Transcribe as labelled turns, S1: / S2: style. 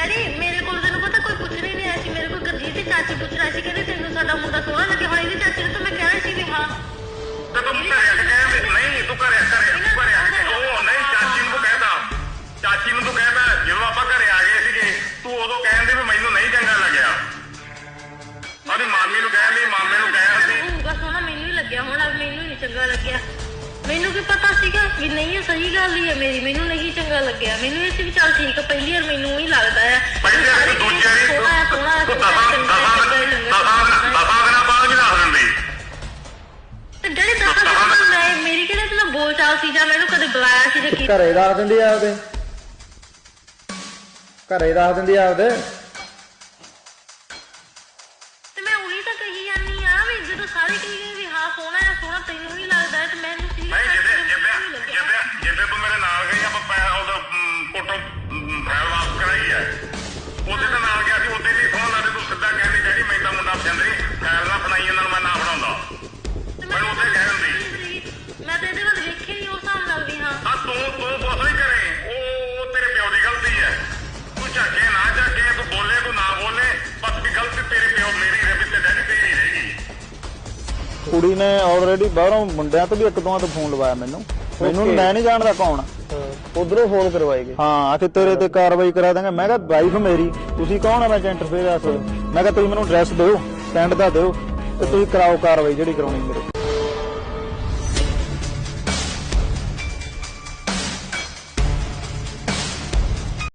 S1: Daddy ਮੇਰੇ ਕੋਲ ਤੈਨੂੰ ਪਤਾ ਕੋਈ ਪੁੱਛ ਨਹੀਂ ਆਇਆ ਸੀ ਮੇਰੇ ਕੋਲ ਗਰਜੀਤ ਦੀ ਚਾਚੀ ਪੁੱਛ ਰਹੀ ਸੀ ਕਹਿੰਦੇ ਤੈਨੂੰ ਸਾਡਾ ਮੁੰਡਾ ਸੋਹਣਾ ਲੱਗਿਆ ਹੁਣ ਇਹਦੀ ਚਾਚੀ ਨੂੰ ਤਾਂ ਮੈਂ ਕਹਿਣਾ ਸੀ ਵੀ ਹਾਂ।
S2: ਤੇ ਤੂੰ ਘਰੇ ਆ ਕੇ ਕਹਿ ਵੀ ਨਹੀਂ ਤੂੰ ਘਰੇ ਘਰੇ ਤੂੰ ਘਰੇ ਆ। ਕੇ ਉਹ ਨਹੀਂ ਚਾਚੀ ਨੂੰ ਤੂੰ ਕਹਿਦਾ ਚਾਚੀ ਨੂੰ ਤੂੰ ਕਹਿਦਾ ਜਦੋਂ ਆਪਾਂ ਘਰੇ ਆ ਗਏ ਸੀਗੇ ਤੂੰ ਉਦੋਂ ਕਹਿੰਦੇ ਵੀ ਮੈਨੂੰ ਨਹੀਂ ਚੰਗਾ ਲੱਗਿਆ। ਮਾਮੀ ਨੂੰ ਕਹਿ ਲਈ ਮਾਮੇ ਨੂੰ ਕਹਿ ਸੀ
S1: ਸੋਹਣਾ ਮੈਨੂੰ ਹੀ ਲੱਗਿਆ ਹੁਣ ਮੈਨੂੰ ਹੀ ਨਹੀਂ ਚੰਗਾ ਲੱਗਿਆ। ਮੈਨੂੰ ਕੀ ਪਤਾ ਸੀਗਾ ਵੀ ਨਹੀਂ ਇਹ ਸਹੀ ਗੱਲ ਹੀ ਹੈ ਮੇਰੀ ਮੈਨੂੰ ਨਹੀਂ ਚੰਗਾ ਲੱਗਿਆ। ਮੈਨੂੰ ਇਹ ਸੀ ਵੀ ਚੱਲ ਠੀਕ ਆ ਪਹਿਲੀ ਵਾਰ ਮੈਨੂੰ ਹੀ ਹੈ।
S2: ਪਹਿਲੇ ਦੂਜੀ
S1: ਸੋਹਣਾ ਸੋਹਣਾ ਜਿਹੜੇ ਦਸਾਂ ਮੈਂ ਮੇਰੀ ਕਿਹੜੇ ਬੋਲ ਚਾਲ ਸੀ ਜਾਂ ਮੈਨੂੰ ਕਦੇ ਬੁਲਾਇਆ ਸੀ ਜਾਂ ਕੀ
S3: ਘਰੇ ਦੱਸ ਦਿੰਦੀ ਆ ਆਪਦੇ। ਘਰੇ ਦੱਸ ਦਿੰਦੀ ਆ ਆਪਦੇ।
S1: ਤੇ ਮੈਂ ਉਹੀ ਤਾਂ ਕਹੀ ਜਾਂਦੀ ਆ ਵੀ ਜਦੋਂ ਸਾਰੇ ਕਹੀ ਗਏ
S3: ਕੁੜੀ ਨੇ ਆਲਰੇਡੀ ਬਾਹਰੋਂ ਮੁੰਡਿਆਂ ਤੋਂ ਵੀ ਇੱਕ ਦੋਵਾਂ ਤੋਂ ਫੋਨ ਲਵਾਇਆ ਮੈਨੂੰ। ਮੈਨੂੰ ਮੈਂ ਨਹੀਂ ਜਾਣਦਾ ਕੌਣ।
S4: ਉਧਰੋਂ ਫੋਨ ਕਰਵਾਏਗੇ
S3: ਹਾਂ ਆਖੇ ਤੇਰੇ ਤੇ ਕਾਰਵਾਈ ਕਰਾ ਦਾਂਗੇ। ਮੈਂ ਕਿਹਾ ਵਾਈਫ ਮੇਰੀ ਤੁਸੀਂ ਕੌਣ ਆ ਮੈਂ ਇੰਟਰਫੇਅਰ ਆ ਮੈਂ ਕਿਹਾ ਤੁਸੀਂ ਮੈਨੂੰ ਐਡਰੈਸ ਦਿਓ ਸਟੈਂਡ ਦਾ ਦਿਓ ਤੇ ਤੁਸੀਂ ਕਰਾਓ ਕਾਰਵਾਈ ਜਿਹੜੀ ਕਰਾਉਣੀ ਮੇਰੇ